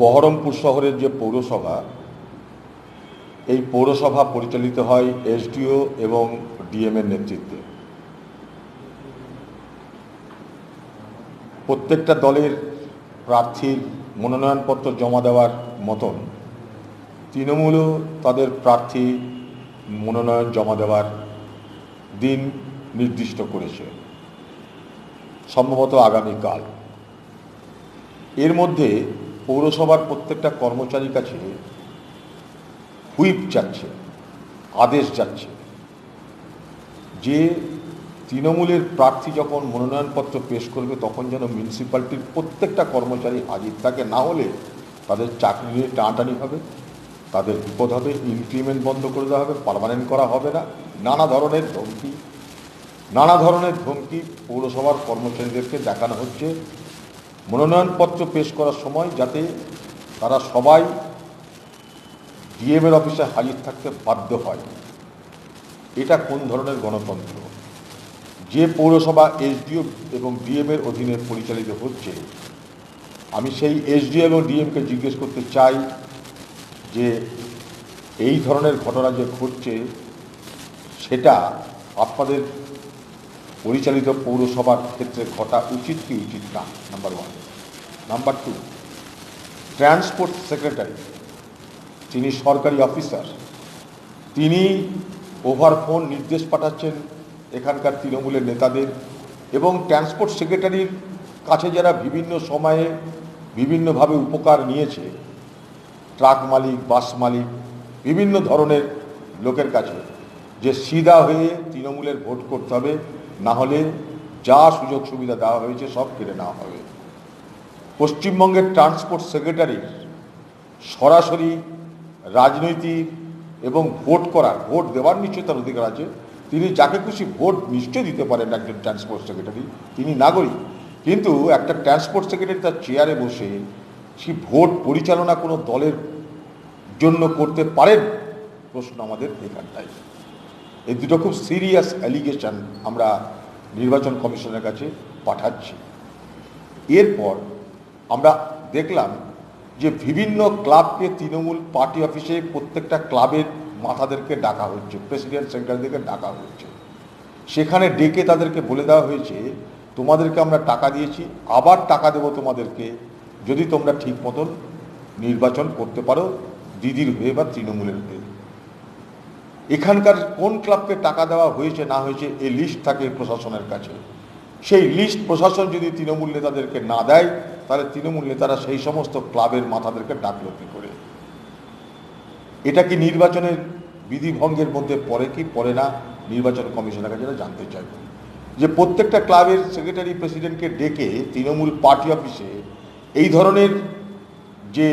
বহরমপুর শহরের যে পৌরসভা, এই পৌরসভা পরিচালিত হয় এসডিও এবং ডিএম এর নেতৃত্বে। প্রত্যেকটা দলের প্রার্থীর মনোনয়নপত্র জমা দেওয়ার মতন তৃণমূলও তাদের প্রার্থী মনোনয়ন জমা দেওয়ার দিন নির্দিষ্ট করেছে, সম্ভবত আগামীকাল। এর মধ্যে পৌরসভার প্রত্যেকটা কর্মচারীর কাছে হুইপ যাচ্ছে, আদেশ যাচ্ছে। যে তৃণমূলের প্রার্থী যখন মনোনয়নপত্র পেশ করবে, তখন যেন মিউনিসিপ্যালিটির প্রত্যেকটা কর্মচারী হাজির থাকে। না হলে তাদের চাকরি নিয়ে টানাটানি হবে, তাদের বিপদ হবে ইনক্রিমেন্ট বন্ধ করে দেওয়া হবে পারমানেন্ট করা হবে না। নানা ধরনের ধমকি, নানা ধরনের ধমকি পৌরসভার কর্মচারীদেরকে দেখানো হচ্ছে। মনোনয়নপত্র পেশ করার সময় যাতে তারা সবাই ডিএমের অফিসে হাজির থাকতে বাধ্য হয়। এটা কোন ধরনের গণতন্ত্র? যে পৌরসভা এসডিও এবং ডিএমের অধীনে পরিচালিত হচ্ছে, আমি সেই এসডিও এবং ডিএমকে জিজ্ঞেস করতে চাই যে এই ধরনের ঘটনা যে ঘটছে, সেটা আপনাদের পরিচালিত পৌরসভার ক্ষেত্রে ঘটা উচিত কি উচিত না? Number one number two transport secretary তিনি সরকারি অফিসার তিনি ওভার ফোন নির্দেশ পাঠাচ্ছেন এখানকার তৃণমূলের নেতাদের এবং ট্রান্সপোর্ট সেক্রেটারির কাছে যারা বিভিন্ন সময়ে বিভিন্নভাবে উপকার নিয়েছে ট্রাক মালিক বাস মালিক, বিভিন্ন ধরনের লোকের কাছে, যে সিধা হয়ে তৃণমূলের ভোট করতে হবে না হলে যা সুযোগ সুবিধা দেওয়া হয়েছে সব কেড়ে নেওয়া হবে। পশ্চিমবঙ্গের ট্রান্সপোর্ট সেক্রেটারি সরাসরি রাজনৈতিক এবং ভোট করার, ভোট দেওয়ার নিশ্চয়ই তার অধিকার আছে। তিনি যাকে খুশি ভোট নিশ্চয়ই দিতে পারেন একজন ট্রান্সপোর্ট সেক্রেটারি। তিনি নাগরিক। কিন্তু একটা ট্রান্সপোর্ট সেক্রেটারি তার চেয়ারে বসে সে ভোট পরিচালনা কোনো দলের জন্য করতে পারেন? প্রশ্ন আমাদের এখানটাই এই দুটো খুব সিরিয়াস অ্যালিগেশন আমরা নির্বাচন কমিশনের কাছে পাঠাচ্ছি। এরপর আমরা দেখলাম যে বিভিন্ন ক্লাবকে তৃণমূল পার্টি অফিসে প্রত্যেকটা ক্লাবের মাথাদেরকে ডাকা হচ্ছে প্রেসিডেন্ট সেক্রেটারিদেরকে ডাকা হচ্ছে। সেখানে ডেকে তাদেরকে বলে দেওয়া হয়েছে, তোমাদেরকে আমরা টাকা দিয়েছি, আবার টাকা দেবো তোমাদেরকে, যদি তোমরা ঠিক মতন নির্বাচন করতে পারো, দিদির হয়ে বা তৃণমূলের হয়ে। এখানকার কোন ক্লাবকে টাকা দেওয়া হয়েছে, না হয়েছে, এই লিস্ট থাকে প্রশাসনের কাছে। সেই লিস্ট প্রশাসন যদি তৃণমূল নেতাদেরকে না দেয়, তাহলে তৃণমূল নেতারা সেই সমস্ত ক্লাবের মাথাদেরকে ডাকলো করে। এটা কি নির্বাচনের বিধিভঙ্গের মধ্যে পড়ে কি পড়ে না, নির্বাচন কমিশনের কাছে জানতে চাইব। যে প্রত্যেকটা ক্লাবের সেক্রেটারি প্রেসিডেন্টকে ডেকে তৃণমূল পার্টি অফিসে এই ধরনের যে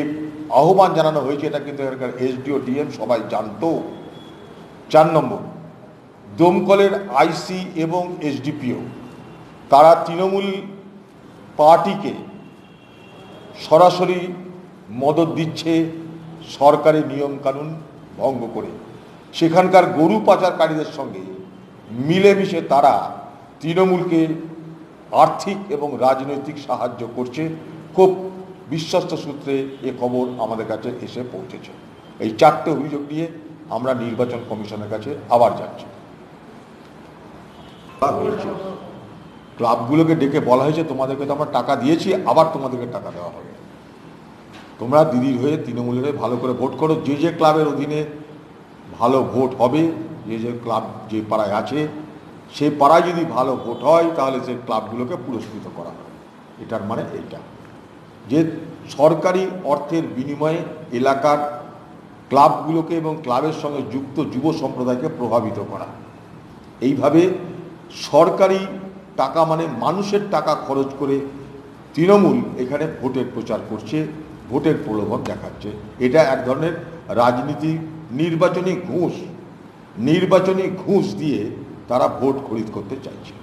আহ্বান জানানো হয়েছে, এটা কিন্তু এখানকার এসডিও ডিএম সবাই জানতো। চার নম্বর, দমকলের আইসি এবং এসডিপিও, তারা তৃণমূল পার্টিকে সরাসরি মদত দিচ্ছে সরকারি নিয়মকানুন ভঙ্গ করে। সেখানকার গরু পাচারকারীদের সঙ্গে মিলেমিশে তারা তৃণমূলকে আর্থিক এবং রাজনৈতিক সাহায্য করছে। খুব বিশ্বস্ত সূত্রে এ খবর আমাদের কাছে এসে পৌঁছেছে। এই চারটে অভিযোগ নিয়ে আমরা নির্বাচন কমিশনের কাছে আবার যাচ্ছি। ক্লাবগুলোকে ডেকে বলা হয়েছে, তোমাদেরকে তো আমরা টাকা দিয়েছি, আবার তোমাদেরকে টাকা দেওয়া হবে। তোমরা দিদির হয়ে তৃণমূলের হয়ে ভালো করে ভোট করো। যে যে ক্লাবের অধীনে ভালো ভোট হবে, যে যে ক্লাব যে পাড়ায় আছে সেই পাড়ায় যদি ভালো ভোট হয়, তাহলে সেই ক্লাবগুলোকে পুরস্কৃত করা হবে। এটার মানে এইটা। যে সরকারি অর্থের বিনিময়ে এলাকার ক্লাবগুলোকে এবং ক্লাবের সঙ্গে যুক্ত যুব সম্প্রদায়কে প্রভাবিত করা। এইভাবে সরকারি টাকা মানে মানুষের টাকা খরচ করে তৃণমূল এখানে ভোটের প্রচার করছে, ভোটের প্রলোভন দেখাচ্ছে। এটা এক ধরনের রাজনীতি নির্বাচনী ঘুষ নির্বাচনী ঘুষ দিয়ে তারা ভোট খরিদ করতে চাইছে।